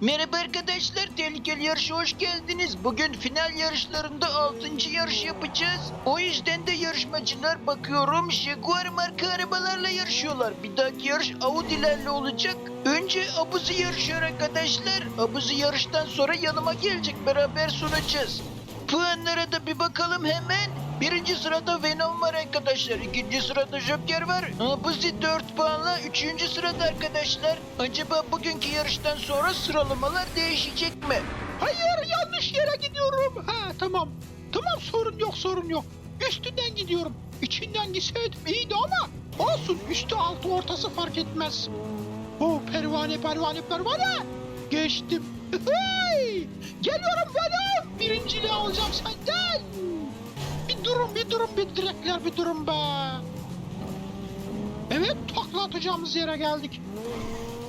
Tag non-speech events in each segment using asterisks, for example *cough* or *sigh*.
Merhaba arkadaşlar, tehlikeli yarışa hoş geldiniz. Bugün final yarışlarında 6. yarış yapacağız. O yüzden de yarışmacılar bakıyorum Jaguar marka arabalarla yarışıyorlar. Bir dahaki yarış Audi'lerle olacak. Önce Abuzi yarışıyor arkadaşlar. Abuzi yarıştan sonra yanıma gelecek, beraber sunacağız. Puanlara da bir bakalım hemen. Birinci sırada Venom arkadaşlar. İkinci sırada Joker var. Abuzi 4 puanla. Üçüncü sırada arkadaşlar. Acaba bugünkü yarıştan sonra sıralamalar değişecek mi? Hayır yanlış yere gidiyorum. Ha tamam. Tamam sorun yok sorun yok. Üstünden gidiyorum. İçinden gitseydim iyiydi ama olsun üstü altı ortası fark etmez. Oh pervane pervane pervane. Geçtim. Hey! Geliyorum benim. Birinciliği alacağım senden. Durun bir durun bir direkler bir durun be. Evet takla atacağımız yere geldik.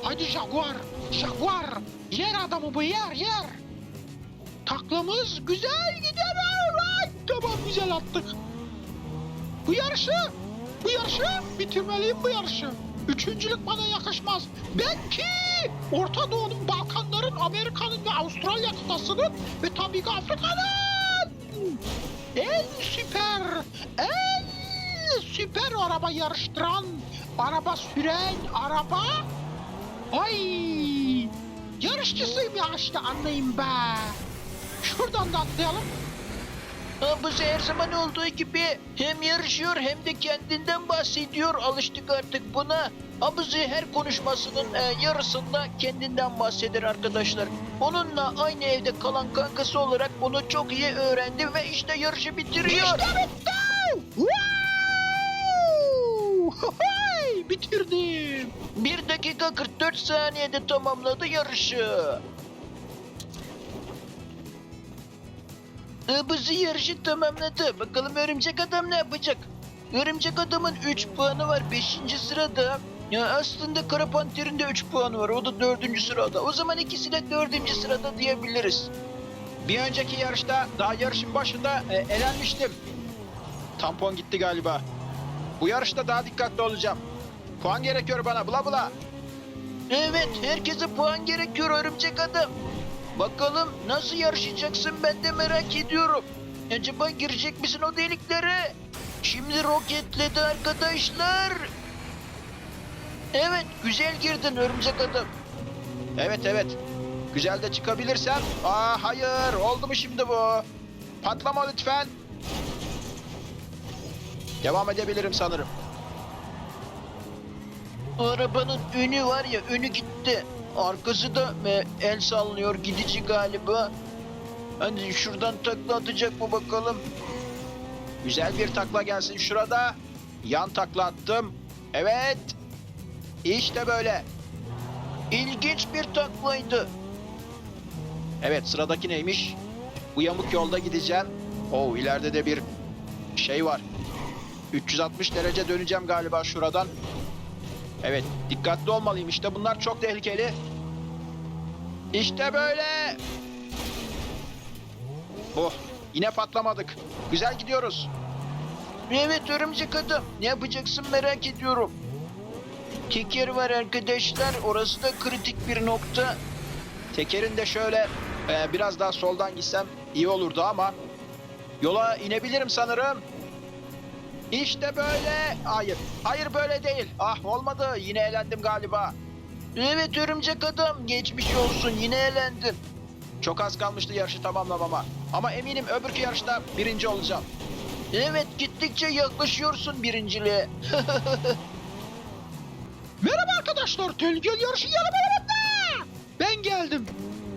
Haydi Jaguar. Jaguar. Yer adamı bu yer yer. Taklamız güzel gider. Alright. Tamam güzel attık. Bu yarışı, bu yarışı bitirmeliyim bu yarışı. Üçüncülük bana yakışmaz. Ben ki Orta Doğu'nun, Balkanların, Amerika'nın ve Avustralya kıtasının ve tabii ki Afrika'nın en süper, en süper araba yarıştıran, araba süren araba Ay! Yarışçısıyım ya işte anlayın be. Şuradan da atlayalım. Abuzi her zaman olduğu gibi hem yarışıyor hem de kendinden bahsediyor. Alıştık artık buna. Abuzi her konuşmasının e, yarısında kendinden bahseder arkadaşlar. Onunla aynı evde kalan kankası olarak bunu çok iyi öğrendi ve işte yarışı bitiriyor. İşte bitti! Wow! Bitirdim. 1 dakika 44 saniyede tamamladı yarışı. Abuzi yarışı tamamladı. Bakalım örümcek adam ne yapacak? Örümcek adamın 3 puanı var 5. sırada. Ya aslında Kara Panter'in de 3 puanı var. O da 4. sırada. O zaman ikisi de 4. sırada diyebiliriz. Bir önceki yarışta daha yarışın başında e, elenmiştim. Tampon gitti galiba. Bu yarışta daha dikkatli olacağım. Puan gerekiyor bana bula bula. Evet, herkese puan gerekiyor örümcek adam. Bakalım nasıl yarışacaksın ben de merak ediyorum. Acaba girecek misin o deliklere? Şimdi roketledi arkadaşlar. Evet, güzel girdin örümcek adam. Evet evet. Güzel de çıkabilirsem. Aa hayır oldu mu şimdi bu? Patlama lütfen. Devam edebilirim sanırım. Arabanın önü var ya, önü gitti. Arkası da e, el sallıyor gidici galiba. Hadi şuradan takla atacak mı bakalım. Güzel bir takla gelsin şurada. Yan takla attım. Evet. İşte böyle. İlginç bir taklaydı. Evet sıradaki neymiş? Bu yamuk yolda gideceğim. Oo ileride de bir şey var. 360 derece döneceğim galiba şuradan. Evet dikkatli olmalıyım işte bunlar çok tehlikeli. İşte böyle. Oh yine patlamadık. Güzel gidiyoruz. Evet örümcek adam. Ne yapacaksın merak ediyorum. Teker var arkadaşlar. Orası da kritik bir nokta. Tekerin de şöyle e, biraz daha soldan gitsem iyi olurdu ama yola inebilirim sanırım. İşte böyle. Hayır. Hayır böyle değil. Ah olmadı. Yine elendim galiba. Evet örümcek adam. Geçmiş olsun. Yine elendin. Çok az kalmıştı yarışı tamamlamama. Ama eminim öbürkü yarışta birinci olacağım. Evet gittikçe yaklaşıyorsun birinciliğe. *laughs* Merhaba arkadaşlar. Tehlikeli yarışı yanıma Ben geldim.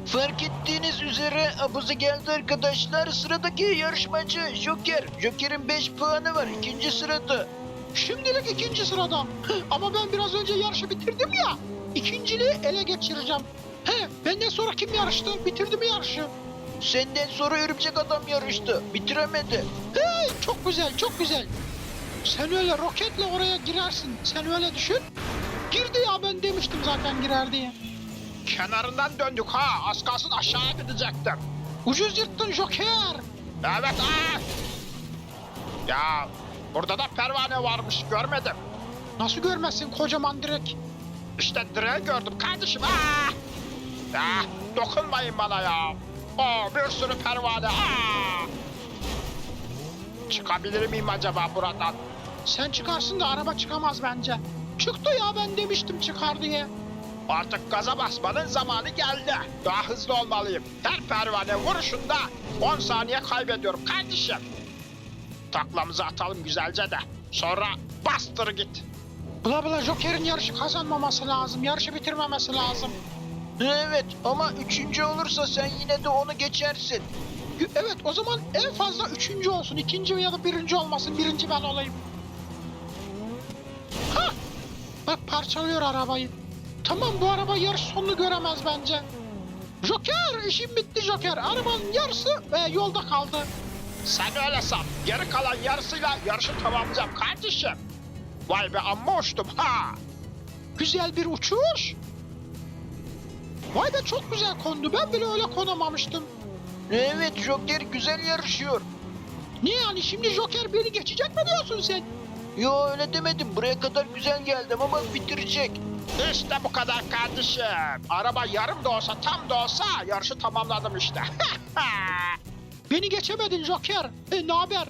Fark ettiğiniz üzere abuzu geldi arkadaşlar. Sıradaki yarışmacı Joker. Joker'in 5 puanı var. ikinci sırada. Şimdilik ikinci sırada. Ama ben biraz önce yarışı bitirdim ya. İkinciliği ele geçireceğim. He, benden sonra kim yarıştı? Bitirdi mi yarışı? Senden sonra örümcek adam yarıştı. Bitiremedi. Hey, çok güzel, çok güzel. Sen öyle roketle oraya girersin. Sen öyle düşün. Girdi ya ben demiştim zaten girer diye. Kenarından döndük ha. Az kalsın aşağıya gidecektim. Ucuz yırttın Joker. Evet ah. Ya burada da pervane varmış görmedim. Nasıl görmezsin kocaman direk? İşte direği gördüm kardeşim. Ah! Ah, dokunmayın bana ya. Oo, bir sürü pervane. Aa! Çıkabilir miyim acaba buradan? Sen çıkarsın da araba çıkamaz bence. Çıktı ya ben demiştim çıkar diye. Artık gaza basmanın zamanı geldi. Daha hızlı olmalıyım. Her pervane vuruşunda 10 saniye kaybediyorum kardeşim. Taklamızı atalım güzelce de. Sonra bastır git. Bla bla Joker'in yarışı kazanmaması lazım. Yarışı bitirmemesi lazım. Evet ama üçüncü olursa sen yine de onu geçersin. Evet o zaman en fazla üçüncü olsun. ikinci ya da birinci olmasın. Birinci ben olayım. Parçalıyor arabayı. Tamam bu araba yarış sonunu göremez bence. Joker işim bitti Joker. Arabanın yarısı e, yolda kaldı. Sen öyle san. Geri kalan yarısıyla yarışı tamamlayacağım kardeşim. Vay be amma uçtum ha. Güzel bir uçuş. Vay be çok güzel kondu. Ben bile öyle konamamıştım. Evet Joker güzel yarışıyor. Ne yani şimdi Joker beni geçecek mi diyorsun sen? Yo öyle demedim. Buraya kadar güzel geldim ama bitirecek. İşte bu kadar kardeşim. Araba yarım da olsa tam da olsa yarışı tamamladım işte. *laughs* beni geçemedin Joker. E ne haber?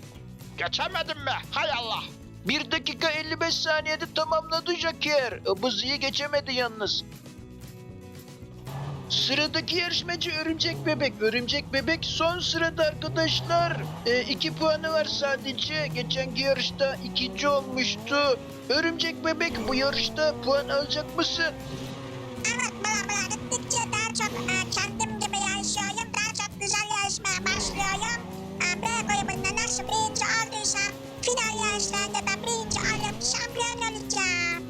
Geçemedin mi? Hay Allah. 1 dakika 55 saniyede tamamladı Joker. E, Buzi'yi geçemedi yalnız. Sıradaki yarışmacı Örümcek Bebek. Örümcek Bebek son sırada arkadaşlar. 2 puanı var sadece. Geçenki yarışta ikinci olmuştu. Örümcek Bebek bu yarışta puan alacak mısın? Evet bla gittikçe daha çok e, kendim gibi yarışıyorum. Daha çok güzel yarışmaya başlıyorum. E, B grubunda nasıl birinci olduysam final yarışlarında da birinci olup şampiyon olacağım.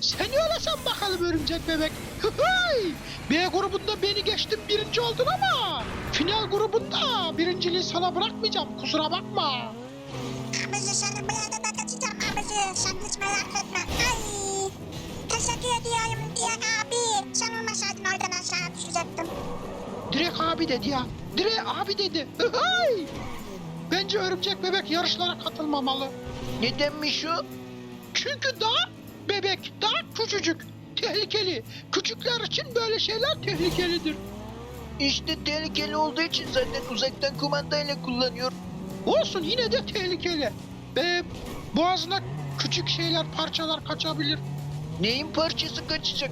Sen öyle san bakalım örümcek bebek. B grubunda beni geçtim birinci oldun ama final grubunda birinciliği sana bırakmayacağım kusura bakma. Abici seni bir yerde de kaçacağım abici. Sen hiç merak etme. Ay. Teşekkür ediyorum diye abi. Sen olmasaydın oradan aşağı düşecektim. Direkt abi dedi ya. Direkt abi dedi. Hıhıy! Bence örümcek bebek yarışlara katılmamalı. Nedenmiş o? Çünkü daha bebek, daha küçücük. Tehlikeli. Küçükler için böyle şeyler tehlikelidir. İşte tehlikeli olduğu için zaten uzaktan kumandayla kullanıyor. Olsun yine de tehlikeli. Ee, boğazına küçük şeyler, parçalar kaçabilir. Neyin parçası kaçacak?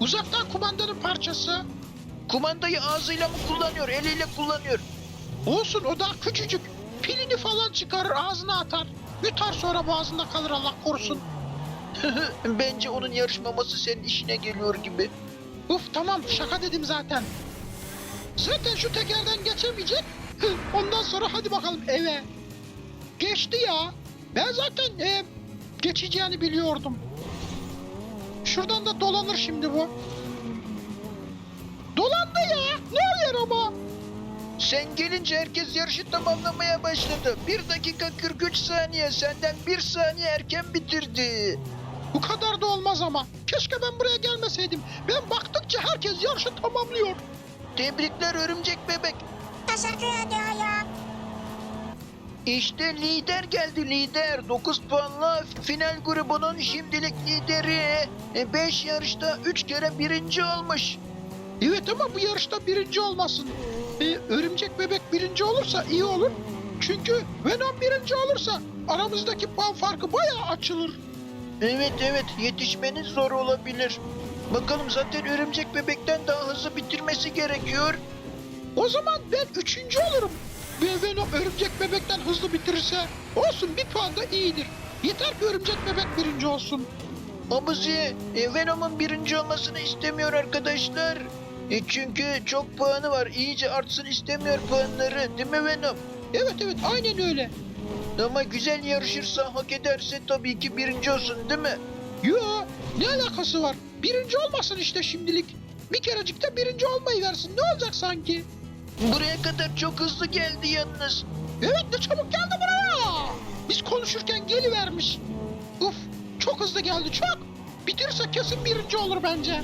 Uzaktan kumandanın parçası. Kumandayı ağzıyla mı kullanıyor, eliyle kullanıyor? Olsun o daha küçücük. Pilini falan çıkarır ağzına atar. Yutar sonra boğazında kalır Allah korusun. *laughs* Bence onun yarışmaması senin işine geliyor gibi. Uf tamam şaka dedim zaten. Zaten şu tekerden geçemeyecek. *laughs* Ondan sonra hadi bakalım eve. Geçti ya. Ben zaten e, geçeceğini biliyordum. Şuradan da dolanır şimdi bu. Dolandı ya. Ne oluyor ama? Sen gelince herkes yarışı tamamlamaya başladı. 1 dakika 43 saniye senden 1 saniye erken bitirdi. Bu kadar da olmaz ama. Keşke ben buraya gelmeseydim. Ben baktıkça herkes yarışı tamamlıyor. Tebrikler örümcek bebek. Teşekkür ediyorum. İşte lider geldi lider. 9 puanla final grubunun şimdilik lideri. 5 yarışta 3 kere birinci olmuş. Evet ama bu yarışta birinci olmasın. Ee, örümcek bebek birinci olursa iyi olur. Çünkü Venom birinci olursa aramızdaki puan farkı bayağı açılır. Evet evet yetişmeniz zor olabilir. Bakalım zaten örümcek bebekten daha hızlı bitirmesi gerekiyor. O zaman ben üçüncü olurum. Ve Venom örümcek bebekten hızlı bitirirse olsun bir puan da iyidir. Yeter ki örümcek bebek birinci olsun. Abuzi e, Venom'un birinci olmasını istemiyor arkadaşlar. E, çünkü çok puanı var. İyice artsın istemiyor puanları. Değil mi Venom? Evet evet aynen öyle. Ama güzel yarışırsa hak ederse tabii ki birinci olsun değil mi? Yo ne alakası var? Birinci olmasın işte şimdilik. Bir kerecik de birinci olmayı versin. Ne olacak sanki? Buraya kadar çok hızlı geldi yalnız. Evet ne çabuk geldi buraya. Biz konuşurken gelivermiş. Uf çok hızlı geldi çok. Bitirirse kesin birinci olur bence.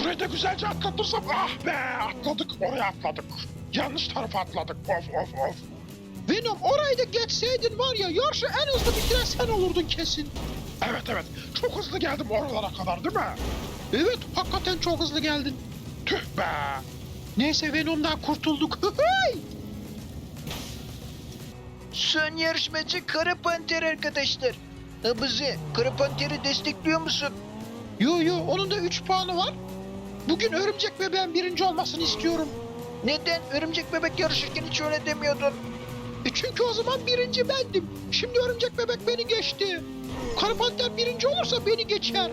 Burayı da güzelce atlatırsam ah be atladık oraya atladık. Yanlış tarafa atladık of of of. Venom orayı da geçseydin var ya yarışı en hızlı bitiren sen olurdun kesin. Evet evet çok hızlı geldim oralara kadar değil mi? Evet hakikaten çok hızlı geldin. Tüh be. Neyse Venom'dan kurtulduk. *laughs* Son yarışmacı Kara Panter arkadaşlar. Abuzi, Kara Panter'i destekliyor musun? yo yo onun da 3 puanı var. Bugün örümcek bebeğin birinci olmasını istiyorum. Neden? Örümcek bebek yarışırken hiç öyle demiyordun. E çünkü o zaman birinci bendim. Şimdi örümcek bebek beni geçti. Karpanter birinci olursa beni geçer.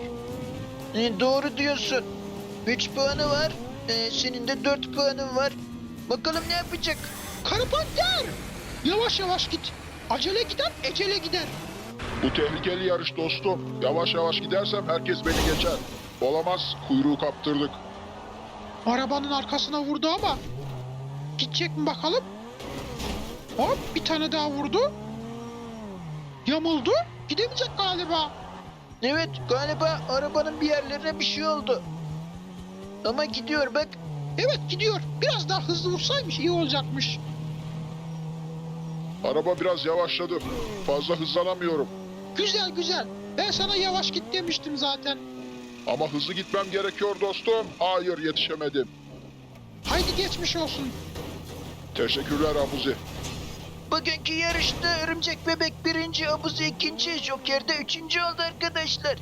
E, doğru diyorsun. 3 puanı var. E, senin de 4 puanın var. Bakalım ne yapacak? Karpanter! Yavaş yavaş git. Acele giden ecele gider. Bu tehlikeli yarış dostum. Yavaş yavaş gidersem herkes beni geçer. Olamaz, kuyruğu kaptırdık. Arabanın arkasına vurdu ama. Gidecek mi bakalım? Hop bir tane daha vurdu. Yamuldu. Gidemeyecek galiba. Evet galiba arabanın bir yerlerine bir şey oldu. Ama gidiyor bak. Evet gidiyor. Biraz daha hızlı vursaymış iyi olacakmış. Araba biraz yavaşladı. Fazla hızlanamıyorum. Güzel güzel. Ben sana yavaş git demiştim zaten. Ama hızlı gitmem gerekiyor dostum. Hayır yetişemedim. Haydi geçmiş olsun. Teşekkürler Abuzi. Bugünkü yarışta Örümcek Bebek birinci, Abuzi ikinci, Joker de üçüncü oldu arkadaşlar.